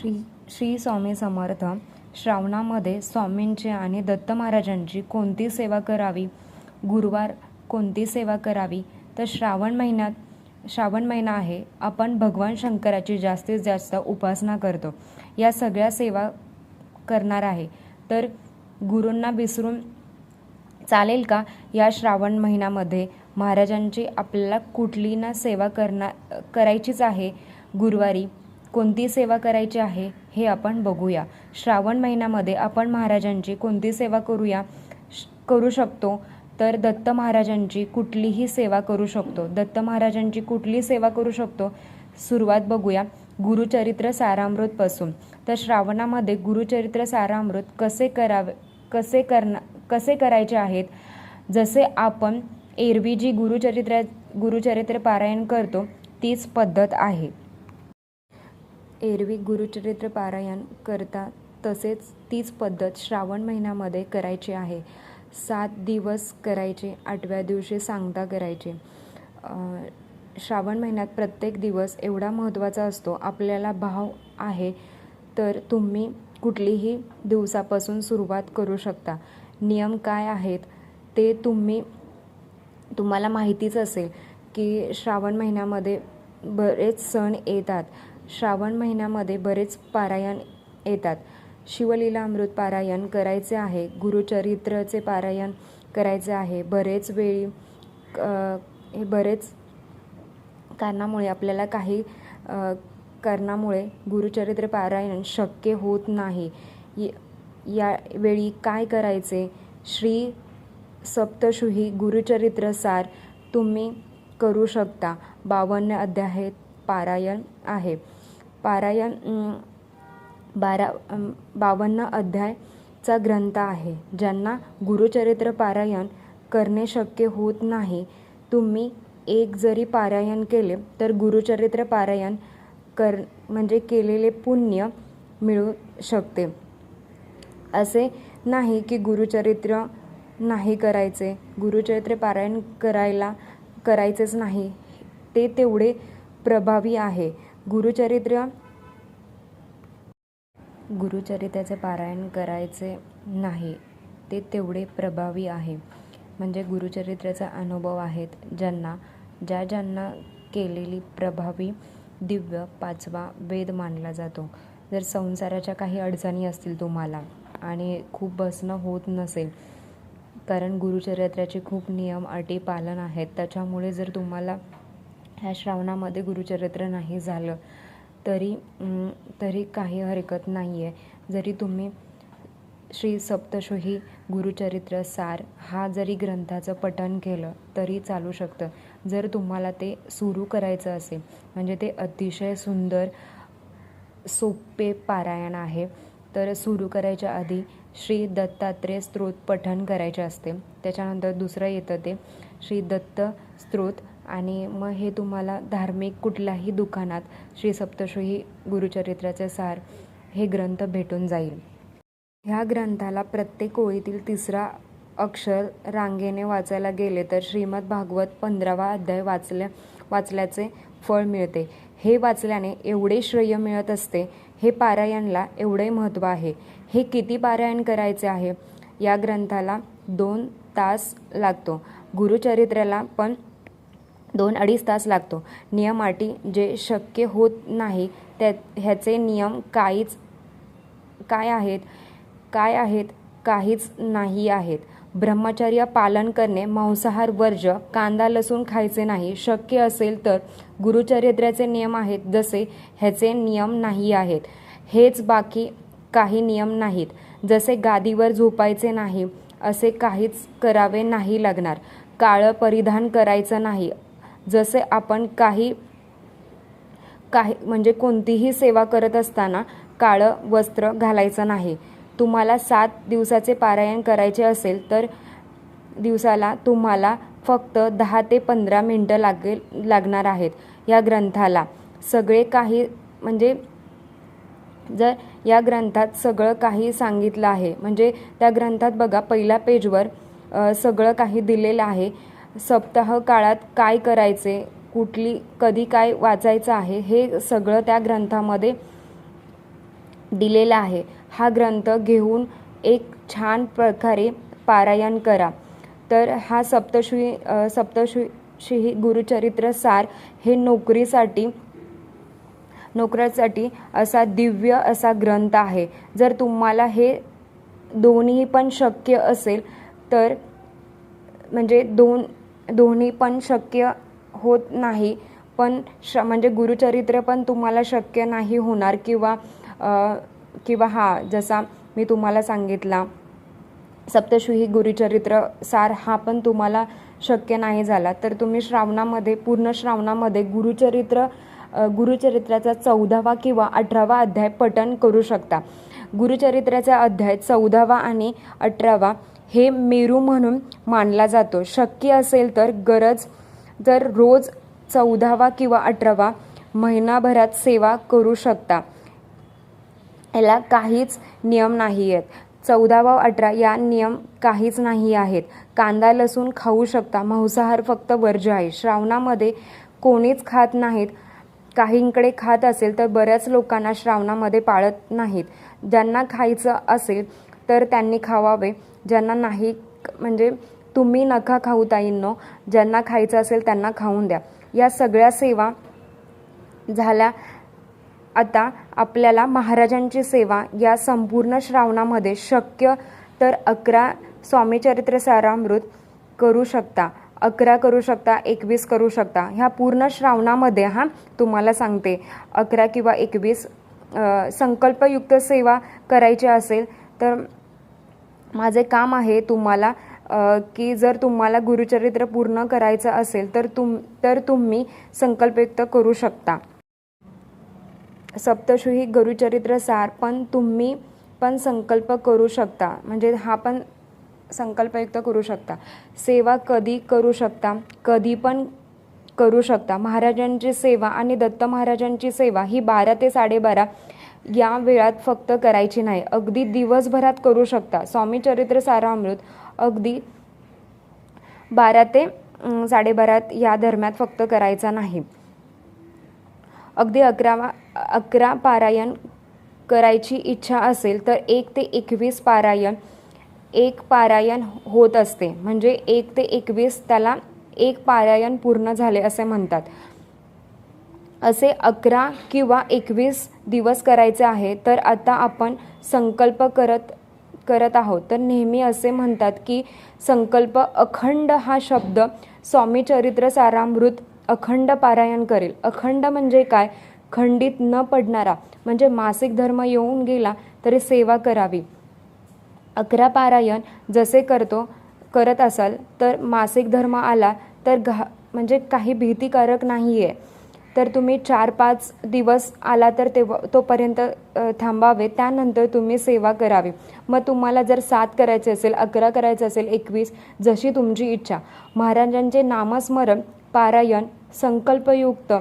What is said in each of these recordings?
श्री श्री स्वामी समर्थ श्रावणामध्ये स्वामींची आणि दत्त महाराजांची कोणती सेवा करावी? गुरुवार कोणती सेवा करावी? तर श्रावण महिन्यात श्रावण महिना आहे आपण भगवान शंकराची जास्तीत जास्त उपासना करतो. या सगळ्या सेवा करणार आहे. तर गुरूंना विसरून चालेल का? या श्रावण महिन्यामध्ये महाराजांची आपल्याला कुठली ना सेवा करणार करायचीच आहे. गुरुवारी कोणती सेवा करायची आहे हे आपण बघूया. श्रावण महिन्यामध्ये आपण महाराजांची कोणती सेवा करूया करू शकतो? तर दत्त महाराजांची कुठलीही सेवा करू शकतो. दत्त महाराजांची कुठली सेवा करू शकतो? सुरुवात बघूया. गुरुचरित्र सारामृतपासून तर श्रावणामध्ये गुरुचरित्र सारामृत कसे करावे कसे करणं कसे करायचे आहेत? जसे आपण एरवी जी गुरुचरित्र गुरुचरित्र पारायण करतो तीच पद्धत आहे. एरवी गुरुचरित्र पारायण करता तसेच तीच पद्धत श्रावण महिन्यामध्ये करायची आहे. सात दिवस करायचे आठव्या दिवशी सांगता करायचे. श्रावण महिन्यात प्रत्येक दिवस एवढा महत्त्वाचा असतो आपल्याला भाव आहे तर तुम्ही कुठलीही दिवसापासून सुरुवात करू शकता. नियम काय आहेत ते तुम्ही तुम्हाला माहितीच असेल की श्रावण महिन्यामध्ये बरेच सण येतात. श्रावण महिन्यामध्ये बरेच पारायण येतात. शिवलीला अमृत पारायण करायचे आहे. गुरुचरित्रचे पारायण करायचे आहे. बरेच वेळी हे बरेच कारणामुळे आपल्याला काही कारणामुळे गुरुचरित्र पारायण शक्य होत नाही. य- यावेळी काय करायचे? श्री सप्तशुही गुरुचरित्र सार तुम्ही करू शकता. बावन्न अध्याय पारायण आहे. पारायण बारा बावन्न अध्यायचा ग्रंथ आहे ज्यांना गुरुचरित्र पारायण करणे शक्य होत नाही. तुम्ही एक जरी पारायण केले तर गुरुचरित्र पारायण कर म्हणजे केलेले पुण्य मिळू शकते. असे नाही की गुरुचरित्र नाही करायचे. गुरुचरित्र पारायण करायला करायचेच नाही. ते तेवढे प्रभावी आहे. गुरुचरित्र. गुरुचरित्राचे पारायण करायचे नाही ते तेवढे प्रभावी आहे. म्हणजे गुरुचरित्राचा अनुभव आहेत ज्यांना ज्या ज्यांना केलेली प्रभावी दिव्य पाचवा वेद मानला जातो. जर संसाराच्या काही अडचणी असतील तुम्हाला आणि खूप बसणं होत नसेल कारण गुरुचरित्राचे खूप नियम अटी पालन आहेत त्याच्यामुळे जर तुम्हाला ह्या श्रावणामध्ये गुरुचरित्र नाही झालं तरी तरी काही हरकत नाही आहे जरी तुम्ही श्री सप्तशोही गुरुचरित्र सार हा जरी ग्रंथाचं पठण केलं तरी चालू शकतं. जर तुम्हाला ते सुरू करायचं असेल म्हणजे ते अतिशय सुंदर सोपे पारायण आहे तर सुरू करायच्या आधी श्री दत्तात्रेय स्त्रोत पठण करायचे असते. त्याच्यानंतर दुसरं येतं ते श्री दत्त स्तोत्र आणि मग हे तुम्हाला धार्मिक कुठल्याही दुकानात श्री सप्तश्री गुरुचरित्राचे सार हे ग्रंथ भेटून जाईल. ह्या ग्रंथाला प्रत्येक ओळीतील तिसरा अक्षर रांगेने वाचायला गेले तर श्रीमद भागवत पंधरावा अध्याय वाचल्या वाचल्याचे फळ मिळते. हे वाचल्याने एवढे श्रेय मिळत असते हे पारायणला एवढे महत्त्व आहे. हे किती पारायण करायचे आहे? या ग्रंथाला दोन तास लागतो. गुरुचरित्राला पण दोन अडीच तास लागतो. नियम अटी जे शक्य होत नाही त्या ह्याचे नियम काहीच काय आहेत? काय आहेत? काहीच नाही आहेत. ब्रह्मचर्य पालन करणे मांसाहार वर्ज कांदा लसूण खायचे नाही शक्य असेल तर गुरुचरित्राचे नियम आहेत जसे ह्याचे नियम नाही आहेत. हेच बाकी काही नियम नाहीत. जसे गादीवर झोपायचे नाही असे काहीच करावे नाही लागणार. काळं परिधान करायचं नाही जसे आपण काही काही म्हणजे कोणतीही सेवा करत असताना काळं वस्त्र घालायचं नाही. तुम्हाला सात दिवसाचे पारायण करायचे असेल तर दिवसाला तुम्हाला फक्त दहा ते पंधरा मिनटं लागेल लागणार आहेत या ग्रंथाला. सगळे काही म्हणजे जर या ग्रंथात सगळं काही सांगितलं आहे म्हणजे त्या ग्रंथात बघा पहिल्या पेजवर सगळं काही दिलेलं आहे. सप्ताह काळात काय करायचे कुठली कधी काय वाचायचं आहे हे सगळं त्या ग्रंथामध्ये दिलेला आहे. हा ग्रंथ घेऊन एक छान प्रकारे पारायण करा. तर हा सप्तश्री सप्तशी गुरुचरित्र सार हे नोकरीसाठी नोकऱ्यासाठी असा दिव्य असा ग्रंथ आहे. जर तुम्हाला हे दोन्ही पण शक्य असेल तर म्हणजे दोन दोन्ही पण शक्य होत नाही. पण श म्हणजे गुरुचरित्र पण तुम्हाला शक्य नाही होणार किंवा किंवा हा जसा मी तुम्हाला सांगितला सप्तशुही गुरुचरित्र सार हा पण तुम्हाला शक्य नाही झाला. तर तुम्ही श्रावणामध्ये पूर्ण श्रावणामध्ये गुरुचरित्र गुरुचरित्राचा चौदावा किंवा अठरावा अध्याय पठण करू शकता. गुरुचरित्राचा अध्याय चौदावा आणि अठरावा हे मेरू म्हणून मानला जातो. शक्य असेल तर गरज जर रोज चौदावा किंवा अठरावा महिनाभरात सेवा करू शकता. याला काहीच नियम नाही आहेत चौदा व अठरा या नियम काहीच नाही आहेत. कांदा लसूण खाऊ शकता. मांसाहार फक्त वर्ज्य आहे. श्रावणामध्ये कोणीच खात नाहीत. काहींकडे खात असेल तर बऱ्याच लोकांना श्रावणामध्ये पाळत नाहीत. ज्यांना खायचं असेल तर त्यांनी खावावे. ज्यांना नाही म्हणजे तुम्ही नका खाऊ ताईंनो ज्यांना खायचं असेल त्यांना खाऊन द्या. या सगळ्या सेवा झाल्या. आता आपल्याला महाराजांची सेवा या संपूर्ण श्रावणामध्ये शक्य तर अकरा स्वामीचरित्र सारामृत करू शकता. अकरा करू शकता एकवीस करू शकता. ह्या पूर्ण श्रावणामध्ये हा तुम्हाला सांगते अकरा किंवा एकवीस संकल्पयुक्त सेवा करायची असेल तर माझे काम आहे तुम्हाला की जर तुम्हाला गुरुचरित्र पूर्ण करायचं असेल तर तुम तर तुम्ही संकल्पयुक्त करू शकता. सप्तशुही गुरुचरित्र सार पण तुम्ही पण संकल्प करू शकता. म्हणजे हा पण संकल्पयुक्त करू शकता. सेवा कधी करू शकता? कधी पण करू शकता. महाराजांची सेवा आणि दत्त महाराजांची सेवा ही बारा ते साडेबारा या वेळात फक्त करायची नाही. अगदी दिवसभरात करू शकता. स्वामी चरित्र सारामृत अगदी बारा ते साडेबारात या दरम्यान फक्त करायचा नाही. अगदी अकरावा अकरा पारायण करायची इच्छा असेल तर एक ते एकवीस पारायण एक पारायण होत असते. म्हणजे एक ते एकवीस त्याला एक पारायण पूर्ण झाले असे म्हणतात. असे अकरा किंवा एकवीस दिवस करायचे आहे तर आता आपण संकल्प करत करत आहोत. तर नेहमी असे म्हणतात की संकल्प अखंड हा शब्द स्वामी चरित्र सारामृत अखंड पारायण करेल. अखंड म्हणजे काय? खंडित न पडणारा म्हणजे मासिक धर्म येऊन गेला तरी सेवा करावी. अकरा पारायण जसे करतो करत असाल तर मासिक धर्म आला तर घा म्हणजे काही भीतीकारक नाही आहे तर तुम्ही चार पाच दिवस आला तर तेव्हा तोपर्यंत थांबावे. त्यानंतर तुम्ही सेवा करावी. मग तुम्हाला जर सात करायचे असेल अकरा करायचे असेल एकवीस जशी तुमची इच्छा. महाराजांचे नामस्मरण पारायण संकल्पयुक्त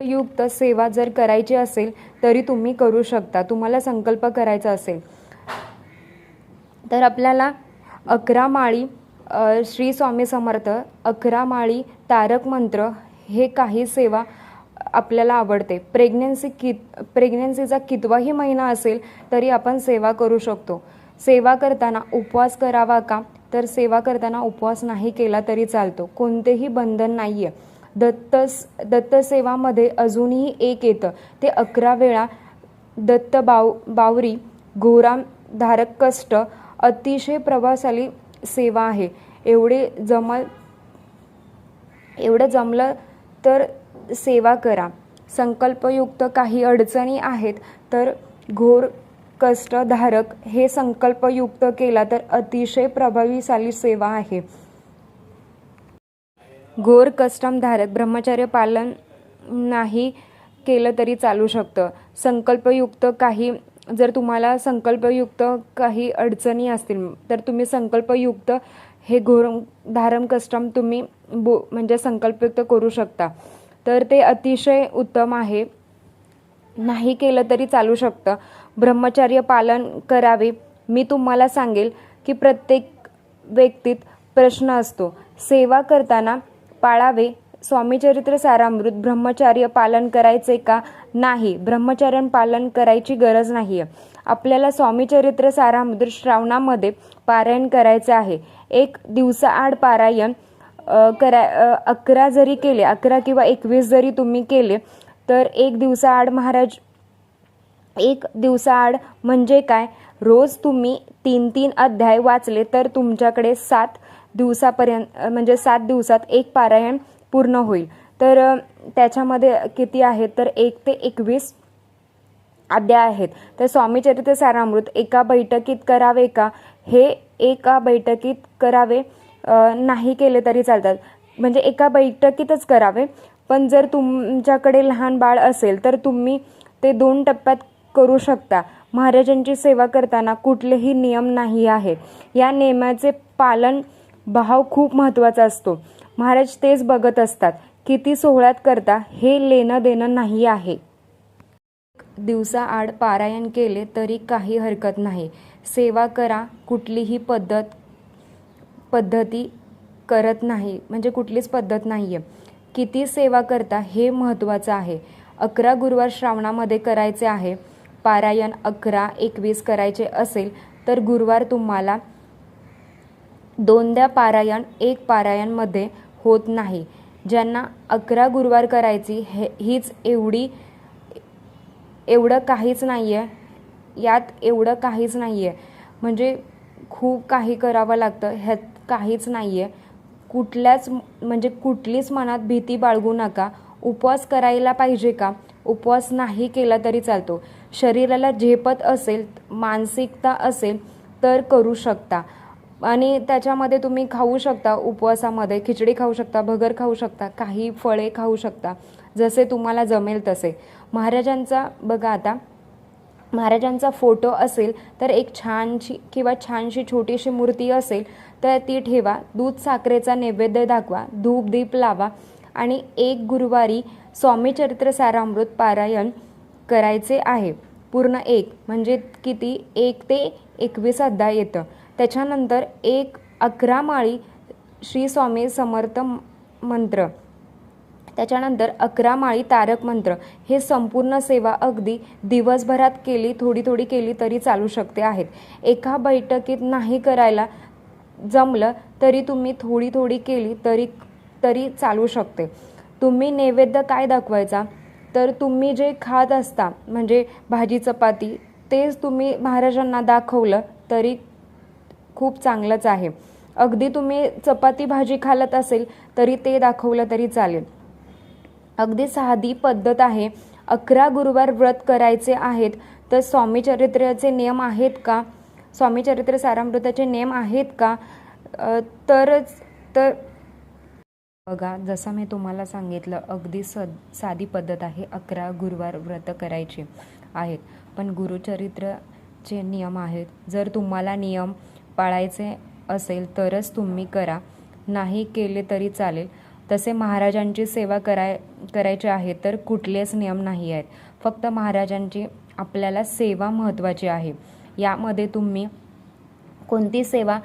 युक्त सेवा जर करायची असेल तरी तुम्ही करू शकता. तुम्हाला संकल्प करायचा असेल. तर आपल्याला अकरा माळी श्री स्वामी समर्थ अकरा माळी तारक मंत्र हे काही सेवा आपल्याला आवडते. प्रेग्नेन्सी कित प्रेग्नेन्सीचा कितवाही महिना असेल तरी आपण सेवा करू शकतो. सेवा करताना उपवास करावा का? तर सेवा करताना उपवास नाही केला तरी चालतो. कोणतेही बंधन नाही आहे दत्त दत्तसेवामध्ये अजूनही एक येतं. ते अकरा वेळा दत्त बाव बावरी घोराम धारक कष्ट अतिशय प्रभावशाली सेवा आहे. एवढे जमल एवढं जमलं तर सेवा करा. संकल्पयुक्त काही अडचणी आहेत तर घोर कष्टधारक हे संकल्पयुक्त केला तर अतिशय प्रभावीशाली सेवा आहे. घोर कष्टमधारक ब्रह्मचर्य पालन नाही केलं तरी चालू शकतं. संकल्पयुक्त काही जर तुम्हाला संकल्पयुक्त काही अडचणी असतील तर तुम्ही संकल्पयुक्त हे घोरम धारम कस्टम तुम्ही बो म्हणजे संकल्पयुक्त करू शकता. तर ते अतिशय उत्तम आहे. नाही केलं तरी चालू शकतं. ब्रह्मचर्य पालन करावे. मी तुम्हाला सांगेल की प्रत्येक व्यक्तीत प्रश्न असतो. सेवा करताना पाळावे. स्वामीचरित्र सारामृत ब्रह्मचार्य पालन करायचे का? नाही. ब्रह्मचर्य पालन करायची गरज नाही आहे आपल्याला स्वामीचरित्र सारामृत श्रावणामध्ये पारायण करायचं आहे. एक दिवसाआड पारायण कराय करा अकरा जरी केले अकरा किंवा एकवीस जरी तुम्ही केले तर एक दिवसाआड महाराज एक दिवसाआड म्हणजे काय? रोज तुम्ही तीन तीन अध्याय वाचले तर तुमच्याकडे सात दिवसापर्यंत म्हणजे सात दिवसात एक पारायण पूर्ण होईल. तर त्याच्यामध्ये किती आहे? तर एक ते एकवीस आद्या आहेत. तर स्वामीचरित्र सारामृत एका बैठकीत करावे का? हे एका बैठकीत करावे नाही केले तरी चालतात. म्हणजे एका बैठकीतच करावे. पण जर तुमच्याकडे लहान बाळ असेल तर तुम्ही ते दोन टप्प्यात करू शकता. महाराजांची सेवा करताना कुठलेही नियम नाही आहेत. या नियमाचे पालन भाव खूप महत्त्वाचा असतो. महाराज तेच बघत असतात. किती सोहळ्यात करता हे लेणं देणं नाही आहे. दिवसाआड पारायण केले तरी काही हरकत नाही. सेवा करा कुठलीही पद्धत पद्धती करत नाही. म्हणजे कुठलीच पद्धत नाही आहे किती सेवा करता हे महत्त्वाचं आहे. अकरा गुरुवार श्रावणामध्ये करायचे आहे. पारायण अकरा एकवीस करायचे असेल तर गुरुवार तुम्हाला दोनदा पारायण एक पारायणमध्ये होत नाही. ज्यांना अकरा गुरुवार करायची हे हीच एवढी एवढं काहीच नाही आहे यात एवढं काहीच नाही आहे म्हणजे खूप काही करावं लागतं. ह्यात काहीच नाही आहे कुठल्याच म्हणजे कुठलीच मनात भीती बाळगू नका. उपवास करायला पाहिजे का? उपवास नाही केला तरी चालतो. शरीराला झेपत असेल मानसिकता असेल तर करू शकता. आणि त्याच्यामध्ये तुम्ही खाऊ शकता उपवासामध्ये. खिचडी खाऊ शकता भगर खाऊ शकता काही फळे खाऊ शकता. जसे तुम्हाला जमेल तसे. महाराजांचा बघा आता महाराजांचा फोटो असेल तर एक छानशी किंवा छानशी छोटीशी मूर्ती असेल तर ती ठेवा. दूध साखरेचा नैवेद्य दाखवा धूप दीप लावा आणि एक गुरुवारी स्वामी चरित्र सारामृत पारायण करायचे आहे. पूर्ण एक म्हणजे किती? एक ते एकवीस अध्याय येतं. त्याच्यानंतर एक अकरा माळी श्री स्वामी समर्थ मंत्र. त्याच्यानंतर अकरा माळी तारक मंत्र हे संपूर्ण सेवा अगदी दिवसभरात केली थोडी थोडी केली तरी चालू शकते आहेत. एका बैठकीत नाही करायला जमलं तरी तुम्ही थोडी थोडी केली तरी तरी चालू शकते. तुम्ही नैवेद्य काय दाखवायचा? तर तुम्ही जे खात असता म्हणजे भाजी चपाती तेच तुम्ही महाराजांना दाखवलं तरी खूप चांगलंच आहे. अगदी तुम्ही चपाती भाजी खालत असेल तरी ते दाखवलं तरी चालेल. अगदी साधी पद्धत आहे. अकरा गुरुवार व्रत करायचे आहेत. तर स्वामी चरित्राचे नियम आहेत का? स्वामी चरित्र सारामृताचे नियम आहेत का? तरच तर बघा जसं मी तुम्हाला सांगितलं अगदी स साधी पद्धत आहे. अकरा गुरुवार व्रत करायचे आहेत. पण गुरुचरित्रचे नियम आहेत. जर तुम्हाला नियम पाळायचे असेल तरच तुम्ही करा. नाही केले तरी चालेल. तसे महाराजांची सेवा कराय करायची आहे तर कुठलेच नियम नाही आहेत. फक्त महाराजांची आपल्याला सेवा महत्त्वाची आहे. यामध्ये तुम्ही कोणती सेवा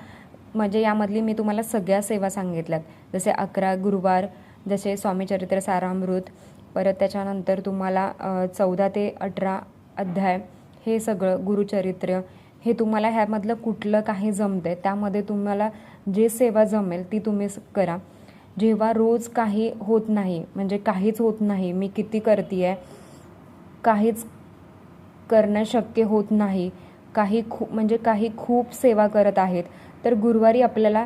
म्हणजे यामधली मी तुम्हाला सगळ्या सेवा सांगितल्यात. जसे अकरा गुरुवार जसे स्वामीचरित्र सारामृत परत त्याच्यानंतर तुम्हाला चौदा ते अठरा अध्याय हे सगळं गुरुचरित्र हे तुम्हाला ह्यामधलं कुठलं काही जमतं त्यामध्ये तुम्हाला जे सेवा जमेल ती तुम्ही स- करा. जेव्हा रोज काही होत नाही म्हणजे काहीच होत नाही मी किती करते आहे काहीच करणं शक्य होत नाही काही खूप म्हणजे काही खूप सेवा करत आहेत तर गुरुवारी आपल्याला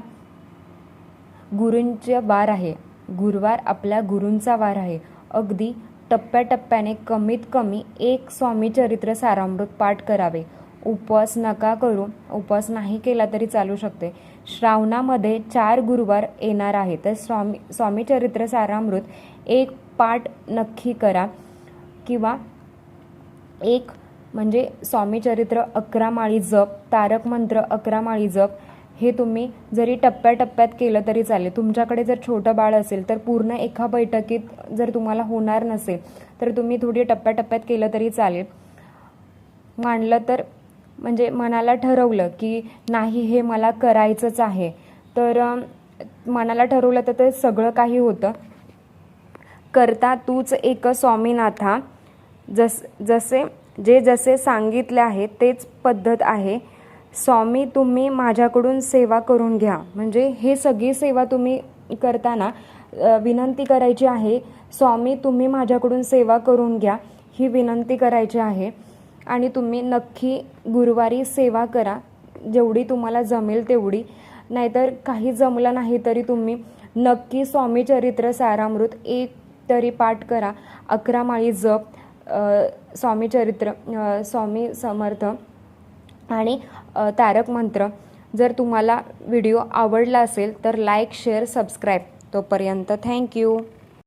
गुरूंचा वार आहे. गुरुवार आपल्या गुरूंचा वार आहे. अगदी टप्प्याटप्प्याने कमीत कमी एक स्वामी चरित्र सारामृत पाठ करावे. उपवास नका करू. उपवास नाही केला तरी चालू शकते. श्रावणामध्ये चार गुरुवार येणार आहे. तर स्वामी स्वामी चरित्र सारामृत एक पाठ नक्की करा. किंवा एक म्हणजे स्वामी चरित्र अकरा माळी जप तारक मंत्र अकरा माळी जप हे तुम्ही जरी टप्प्याटप्प्यात केलं तरी चालेल. तुमच्याकडे जर छोटं बाळ असेल तर पूर्ण एका बैठकीत जर तुम्हाला होणार नसेल तर तुम्ही थोडी टप्प्याटप्प्यात केलं तरी चालेल. मांडलं तर म्हणजे मनाला ठरवलं की नाही हे मला करायचंच आहे. तर मनाला ठरवलं तर ते सगळं काही होतं. करता तूच एक स्वामीनाथा. जस जसे जे जसे सांगितले आहे तेच पद्धत आहे. स्वामी तुम्ही माझ्याकडून सेवा करून घ्या. म्हणजे हे सगळी सेवा तुम्ही करताना विनंती करायची आहे. स्वामी तुम्ही माझ्याकडून सेवा करून घ्या. ही विनंती करायची आहे. आणि तुम्ही नक्की गुरुवारी सेवा करा. जेवढी तुम्हाला जमेल तेवढी. नाहीतर काही जमलं नाही तरी तुम्ही नक्की स्वामी चरित्र सारामृत एक तरी पाठ करा. अकरा माळी जप स्वामी चरित्र स्वामी समर्थ आणि तारक मंत्र. जर तुम्हाला व्हिडिओ आवडला असेल तर लाईक शेअर सबस्क्राईब. तोपर्यंत थँक्यू.